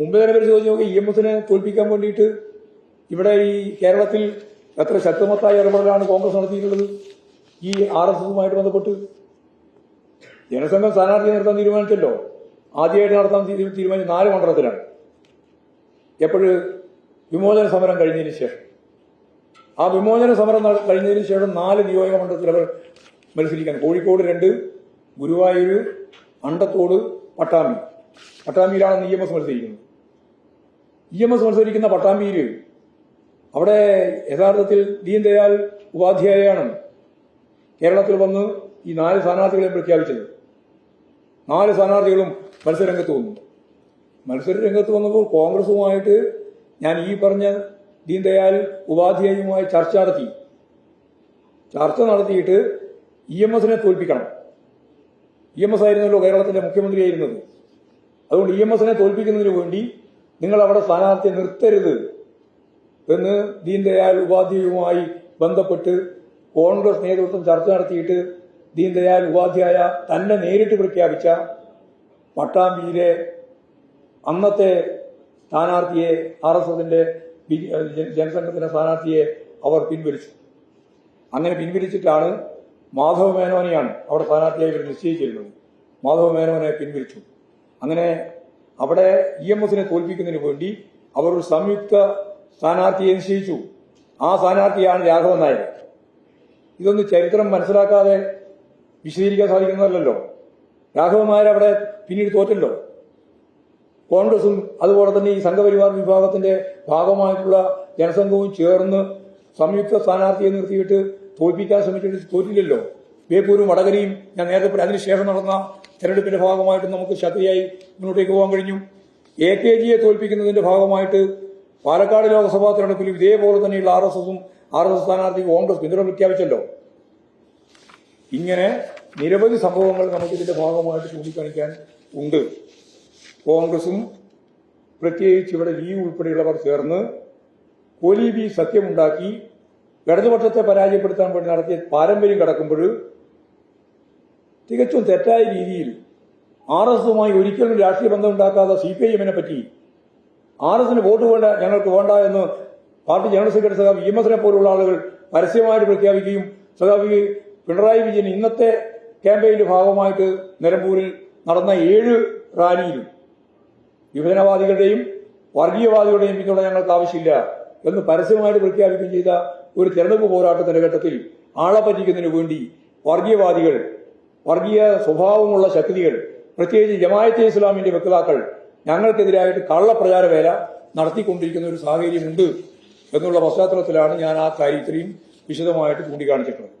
മുമ്പ് തന്നെ പരിശോധിച്ച് നോക്കി ഇ എം എസിനെ തോൽപ്പിക്കാൻ വേണ്ടിയിട്ട് ഇവിടെ ഈ കേരളത്തിൽ എത്ര ശക്തമത്തായ ഇടപെടലാണ് കോൺഗ്രസ് നടത്തിയിട്ടുള്ളത്? ഈ ആർ എസ് എസുമായിട്ട് ബന്ധപ്പെട്ട്? ജനസംഘം സ്ഥാനാർത്ഥിയെ നിർത്താൻ തീരുമാനിച്ചല്ലോ. ആദ്യമായിട്ട് നടത്താൻ തീരു- തീരുമാനിച്ച നാല് മണ്ഡലത്തിലാണ്. എപ്പോഴ് വിമോചന സമരം കഴിഞ്ഞതിന് ശേഷം. ആ വിമോചന സമരം കഴിഞ്ഞതിന് ശേഷം നാല് നിയോജക മണ്ഡലത്തിൽ അവർ മത്സരിക്കാൻ കോഴിക്കോട് രണ്ട് ഗുരുവായൂർ അണ്ടത്തോട് പട്ടാമ്പി. പട്ടാമ്പിയിലാണ് നിയമസ് എം മത്സരിക്കുന്നത്. ഇ എം എസ് മത്സരിക്കുന്ന പട്ടാമ്പിയിൽ അവിടെ യഥാർത്ഥത്തിൽ ദീൻ ദയാൽ ഉപാധ്യായാണ് കേരളത്തിൽ വന്ന് ഈ നാല് സ്ഥാനാർത്ഥികളെ പ്രഖ്യാപിച്ചത്. നാല് സ്ഥാനാർത്ഥികളും മത്സരരംഗത്ത് വന്നു. മത്സര രംഗത്ത് വന്നപ്പോൾ കോൺഗ്രസുമായിട്ട് ഞാൻ ഈ പറഞ്ഞ ദീൻ ദയാൽ ഉപാധ്യായുമായി ചർച്ച നടത്തി. ചർച്ച നടത്തിയിട്ട് ഇ എം എസിനെ തോൽപ്പിക്കണം. ഇ എം എസ് ആയിരുന്നല്ലോ കേരളത്തിന്റെ മുഖ്യമന്ത്രിയായിരുന്നത്. അതുകൊണ്ട് ഇ എം എസിനെ തോൽപ്പിക്കുന്നതിന് വേണ്ടി നിങ്ങൾ അവിടെ സ്ഥാനാർത്ഥിയെ നിർത്തരുത് എന്ന് ദീൻദയാൽ ഉപാധ്യായുമായി ബന്ധപ്പെട്ട് കോൺഗ്രസ് നേതൃത്വം ചർച്ച നടത്തിയിട്ട് ദീൻദയാൽ ഉപാധ്യായ തന്നെ നേരിട്ട് പ്രഖ്യാപിച്ച പട്ടാമ്പിയിലെ അന്നത്തെ സ്ഥാനാർത്ഥിയെ ആർ എസ് എസിന്റെ ജനസംഘത്തിന്റെ സ്ഥാനാർത്ഥിയെ അവർ പിൻവലിച്ചു. അങ്ങനെ പിൻവലിച്ചിട്ടാണ് മാധവ മേനോനെയാണ് അവിടെ സ്ഥാനാർത്ഥിയായി ഇവർ നിശ്ചയിച്ചിരുന്നത്. മാധവ മേനോനെ പിൻവലിച്ചു. അങ്ങനെ അവിടെ ഇ എം എസിനെ തോൽപ്പിക്കുന്നതിന് വേണ്ടി അവർ ഒരു സംയുക്ത സ്ഥാനാർത്ഥിയെ നിശ്ചയിച്ചു. ആ സ്ഥാനാർത്ഥിയാണ് രാഘവൻ നായർ. ഇതൊന്നും ചരിത്രം മനസ്സിലാക്കാതെ വിശദീകരിക്കാൻ സാധിക്കുന്നതല്ലോ രാഘവൻ നായർ അവിടെ പിന്നീട് തോറ്റല്ലോ. കോൺഗ്രസും അതുപോലെ തന്നെ ഈ സംഘപരിവാർ വിഭാഗത്തിന്റെ ഭാഗമായിട്ടുള്ള ജനസംഘവും ചേർന്ന് സംയുക്ത സ്ഥാനാർത്ഥിയെ നിർത്തിയിട്ട് തോൽപ്പിക്കാൻ ശ്രമിച്ചിട്ട് തോറ്റില്ലല്ലോ. ബേപ്പൂരും വടകരയും ഞാൻ നേരത്തെ അതിനുശേഷം നടന്ന തെരഞ്ഞെടുപ്പിന്റെ ഭാഗമായിട്ട് നമുക്ക് ശക്തിയായി മുന്നോട്ടേക്ക് പോകാൻ കഴിഞ്ഞു. എ കെ ജിയെ തോൽപ്പിക്കുന്നതിന്റെ ഭാഗമായിട്ട് പാലക്കാട് ലോക്സഭാ തെരഞ്ഞെടുപ്പിലും ഇതേപോലെ തന്നെയുള്ള ആർ എസ് എസും ആർ എസ് എസ് സ്ഥാനാർത്ഥി കോൺഗ്രസ് പിന്തുണ പ്രഖ്യാപിച്ചല്ലോ. ഇങ്ങനെ നിരവധി സംഭവങ്ങൾ നമുക്ക് ഇതിന്റെ ഭാഗമായിട്ട് ചൂണ്ടിക്കാണിക്കാൻ ഉണ്ട്. കോൺഗ്രസും പ്രത്യേകിച്ച് ഇവിടെ ലീവ് ഉൾപ്പെടെയുള്ളവർ ചേർന്ന് കോലീബി സത്യമുണ്ടാക്കി ഇടതുപക്ഷത്തെ പരാജയപ്പെടുത്താൻ വേണ്ടി നടത്തിയ പാരമ്പര്യം കടക്കുമ്പോൾ തികച്ചും തെറ്റായ രീതിയിൽ ആർ എസ് എസുമായി ഒരിക്കലും രാഷ്ട്രീയ ബന്ധം ഉണ്ടാക്കാത്ത സി പി ഐ എമ്മിനെ പറ്റി ആർ എസിന് വോട്ട് വേണ്ട ഞങ്ങൾക്ക് വേണ്ട എന്ന് പാർട്ടി ജനറൽ സെക്രട്ടറി സഖാവ് ഇ എം എസിനെ പോലുള്ള ആളുകൾ പരസ്യമായിട്ട് പ്രഖ്യാപിക്കുകയും സഖാവ് പിണറായി വിജയൻ ഇന്നത്തെ ക്യാമ്പയിന്റെ ഭാഗമായിട്ട് നിലമ്പൂരിൽ നടന്ന ഏഴ് റാലിയിലും വിഭജനവാദികളുടെയും വർഗീയവാദികളുടെയും പിന്തുണ ഞങ്ങൾക്ക് ആവശ്യമില്ല എന്ന് പരസ്യമായിട്ട് പ്രഖ്യാപിക്കുകയും ചെയ്ത ഒരു തെരഞ്ഞെടുപ്പ് പോരാട്ടത്തിന്റെ ഘട്ടത്തിൽ ആളെ പറ്റിക്കുന്നതിന് വേണ്ടി വർഗീയവാദികൾ വർഗീയ സ്വഭാവമുള്ള ശക്തികൾ പ്രത്യേകിച്ച് ജമായത്തെ ഇസ്ലാമിന്റെ വക്താക്കൾ ഞങ്ങൾക്കെതിരായിട്ട് കള്ളപ്രചാര വേല നടത്തിക്കൊണ്ടിരിക്കുന്ന ഒരു സാഹചര്യമുണ്ട് എന്നുള്ള പശ്ചാത്തലത്തിലാണ് ഞാൻ ആ കാര്യം ഇത്രയും വിശദമായിട്ട് ചൂണ്ടിക്കാണിച്ചിട്ടുള്ളത്.